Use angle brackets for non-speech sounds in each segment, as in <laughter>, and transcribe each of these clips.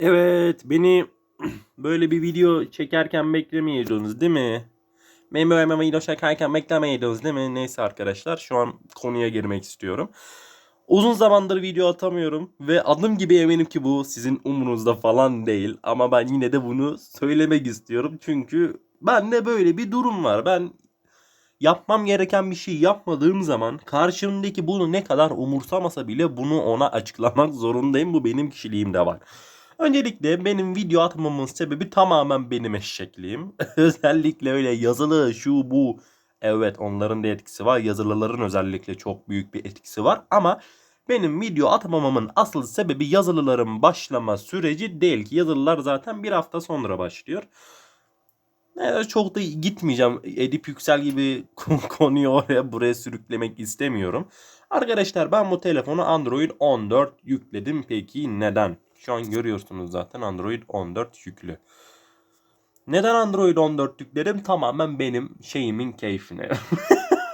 Evet, beni <clears throat> böyle bir video çekerken beklemiyordunuz değil mi? Benim böyle bir video çekerken beklemiyordunuz değil mi? Neyse arkadaşlar, şu an konuya girmek istiyorum. Uzun zamandır video atamıyorum ve adım gibi eminim ki bu sizin umurunuzda falan değil. Ama ben yine de bunu söylemek istiyorum. Çünkü bende böyle bir durum var. Ben yapmam gereken bir şey yapmadığım zaman karşımdaki bunu ne kadar umursamasa bile bunu ona açıklamak zorundayım. Bu benim kişiliğimde var. Öncelikle benim video atmamın sebebi tamamen benim eşekliğim. <laughs> özellikle öyle yazılı şu bu. Evet onların da etkisi var. Yazılıların özellikle çok büyük bir etkisi var. Ama benim video atmamamın asıl sebebi yazılıların başlama süreci değil ki. Yazılılar zaten bir hafta sonra başlıyor. Evet, çok da gitmeyeceğim. Edip Yüksel gibi <laughs> konuyu oraya buraya sürüklemek istemiyorum. Arkadaşlar ben bu telefonu Android 14 yükledim. Peki neden? Şu an görüyorsunuz zaten Android 14 yüklü. Neden Android 14 yükledim? Tamamen benim şeyimin keyfine.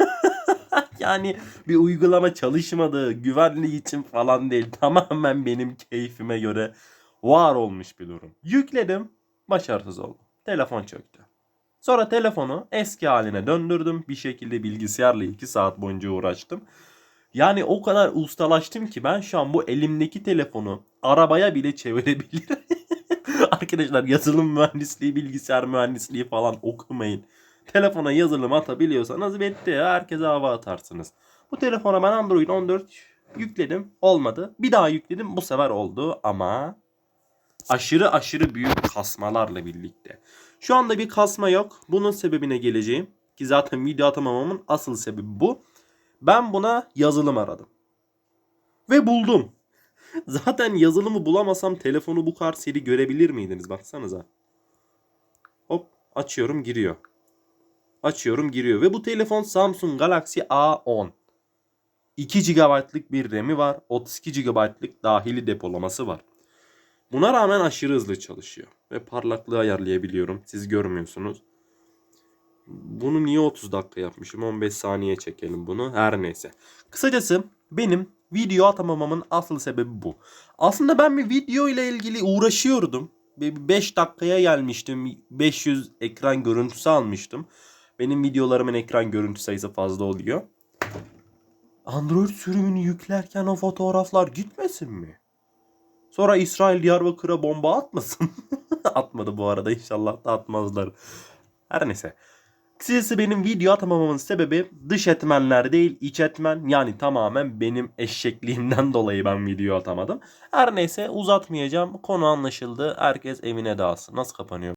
<laughs> yani bir uygulama çalışmadığı, güvenliği için falan değil. Tamamen benim keyfime göre var olmuş bir durum. Yükledim, başarısız oldum. Telefon çöktü. Sonra telefonu eski haline döndürdüm. Bir şekilde bilgisayarla 2 saat boyunca uğraştım. Yani o kadar ustalaştım ki ben şu an bu elimdeki telefonu arabaya bile çevirebilirim. <laughs> Arkadaşlar yazılım mühendisliği, bilgisayar mühendisliği falan okumayın. Telefona yazılım atabiliyorsanız bitti. Herkese hava atarsınız. Bu telefona ben Android 14 yükledim. Olmadı. Bir daha yükledim. Bu sefer oldu ama aşırı aşırı büyük kasmalarla birlikte. Şu anda bir kasma yok. Bunun sebebine geleceğim. Ki zaten video atamamamın asıl sebebi bu. Ben buna yazılım aradım. Ve buldum. <laughs> Zaten yazılımı bulamasam telefonu bu kadar seri görebilir miydiniz? Baksanıza. Hop açıyorum giriyor. Açıyorum giriyor. Ve bu telefon Samsung Galaxy A10. 2 GB'lık bir RAM'i var. 32 GB'lık dahili depolaması var. Buna rağmen aşırı hızlı çalışıyor. Ve parlaklığı ayarlayabiliyorum. Siz görmüyorsunuz. Bunu niye 30 dakika yapmışım? 15 saniye çekelim bunu. Her neyse. Kısacası benim video atamamamın asıl sebebi bu. Aslında ben bir video ile ilgili uğraşıyordum. 5 dakikaya gelmiştim. 500 ekran görüntüsü almıştım. Benim videolarımın ekran görüntü sayısı fazla oluyor. Android sürümünü yüklerken o fotoğraflar gitmesin mi? Sonra İsrail Diyarbakır'a bomba atmasın. <laughs> Atmadı bu arada inşallah da atmazlar. Her neyse. Kısacası benim video atamamamın sebebi dış etmenler değil iç etmen. Yani tamamen benim eşekliğimden <laughs> dolayı ben video atamadım. Her neyse uzatmayacağım. Konu anlaşıldı. Herkes evine dağılsın. Nasıl kapanıyor?